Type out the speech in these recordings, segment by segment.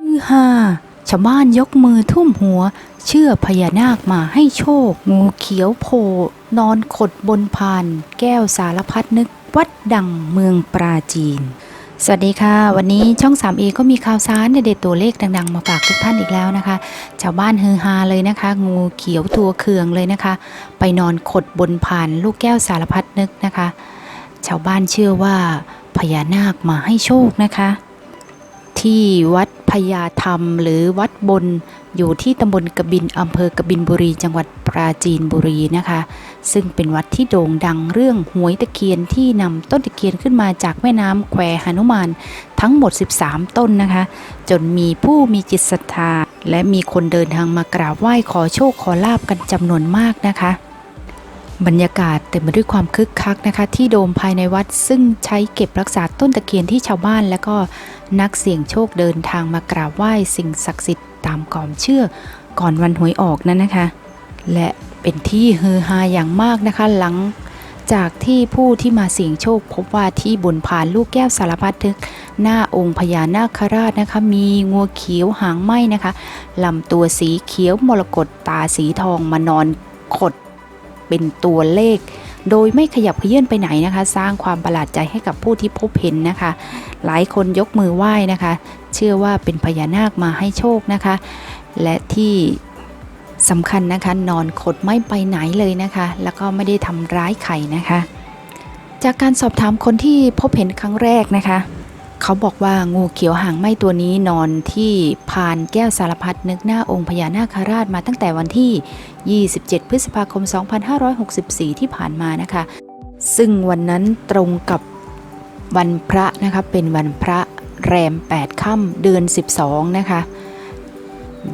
ฮือฮาชาวบ้านยกมือทุ่มหัว เชื่อพญานาคมาให้โชค งูเขียวโผนอนขดบนพานแก้วสารพัดนึกวัดดังเมืองปราจีน สวัสดีค่ะ วันนี้ช่อง 3A ก็มีข่าวสารเด็ดตัวเลขดัง ๆ มาฝากทุกท่านอีกแล้วนะคะ ชาวบ้านฮือฮาเลยนะคะ งูเขียวตัวเคืองเลยนะคะ ไปนอนขดบนพานลูกแก้วสารพัดนึกนะคะ ชาวบ้านเชื่อว่าพญานาคมาให้โชคนะคะ ที่วัด พญาธรรมหรือวัดบนอยู่ที่ตำบลกบินอำเภอกบินบุรี จังหวัดปราจีนบุรีนะคะ ซึ่งเป็นวัดที่โด่งดังเรื่องหวยตะเคียนที่นำต้นตะเคียนขึ้นมาจากแม่น้ำแควหนุมานทั้งหมด 13 ต้นนะคะ จนมีผู้มีจิตศรัทธา และมีคนเดินทางมากราบไหว้ขอโชคขอลาบกันจำนวนมากนะคะ บรรยากาศเต็มไปด้วยความคึกคักนะคะ ที่โดมภายในวัดซึ่งใช้เก็บรักษาต้นตะเคียนที่ชาวบ้าน และก็นักเสี่ยงโชคเดินทางมากราบไหว้สิ่งศักดิ์สิทธิ์ตามความเชื่อก่อนวันหวยออกนั้นนะคะ และเป็นที่ฮือฮาอย่างมากนะคะหลังจากที่ผู้ที่มาเสี่ยงโชค พบว่าที่บนผานลูกแก้วสารพัดนึก หน้าองค์พญานาคราชนะคะ มีงัวเขียวหางไหมนะคะลำตัวสีเขียวมรกตตาสีทองมานอนขด เป็นตัวเลข โดยไม่ขยับเขยื่อนไปไหนนะคะ สร้างความประหลาดใจให้กับผู้ที่พบเห็นนะคะ หลายคนยกมือไหว้นะคะ เชื่อว่าเป็นพญานาคมาให้โชคนะคะ และที่สำคัญนะคะนอนขดไม่ไปไหนเลยนะคะ แล้วก็ไม่ได้ทำร้ายใครนะคะ จากการสอบถามคนที่พบเห็นครั้งแรกนะคะ เขาบอกว่างูเขียวหางไหมตัวนี้นอนที่พานแก้วสารพัดนึกหน้าองค์พญานาคราชมาตั้งแต่วันที่ 27 พฤษภาคม 2564 ที่ผ่านมานะคะ ซึ่งวันนั้นตรงกับวันพระนะคะเป็นวันพระแรม 8 ค่ำเดือน 12 นะคะ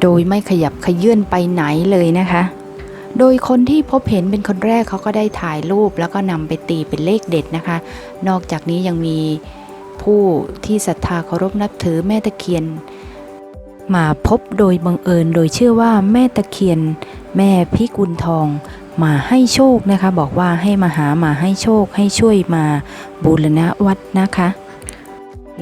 โดยไม่ขยับขยื่นไปไหนเลยนะคะ โดยคนที่พบเห็นเป็นคนแรกเขาก็ได้ถ่ายรูปแล้วก็นำไปตีเป็นเลขเด็ดนะคะ นอกจากนี้ยังมี ผู้ที่ศรัทธาเคารพนับถือแม่ตะเคียน มาพบโดยบังเอิญโดยเชื่อว่าแม่ตะเคียน แม่พิกุลทอง มาให้โชคนะคะ บอกว่าให้มาหามาให้โชคให้ช่วยมาบูรณะวัดนะคะ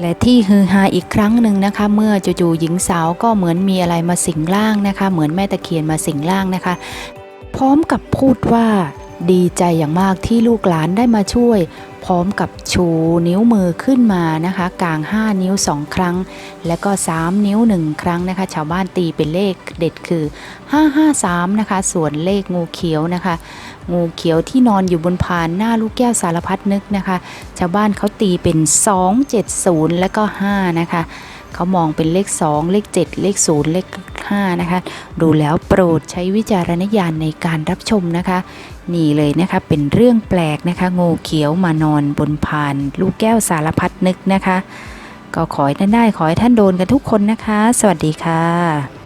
และที่ฮือฮาอีกครั้งหนึ่งนะคะ เมื่อจู่ๆหญิงสาวก็เหมือนมีอะไรมาสิงร่างนะคะ เหมือนแม่ตะเคียนมาสิงร่างนะคะ พร้อมกับพูดว่าดีใจอย่างมากที่ลูกหลานได้มาช่วย ร้อมกับชูนิ้วมือขึ้นมานะคะกลาง 5 นิ้ว 2 ครั้ง และก็ 3 นิ้ว 1 ครั้งนะคะ ชาวบ้านตีเป็นเลขเด็ดคือ 553 นะคะ ส่วนเลขงูเขียวนะคะ งูเขียวที่นอนอยู่บนพานหน้าลูกแก้วสารพัดนึกนะคะ ชาวบ้านเขาตีเป็น 270 และก็ 5 นะคะเขามองเป็นเลข 2 เลข 7 เลข 0 เลข 5 นะคะ ดูแล้วโปรดใช้วิจารณญาณในการรับชมนะคะ นี่เลยนะคะเป็นเรื่องแปลกนะคะ งูเขียวมานอนบนพาน ลูกแก้วสารพัดนึกนะคะ ก็ขอให้ท่านได้ขอให้ท่านโดนกันทุกคนนะคะ สวัสดีค่ะ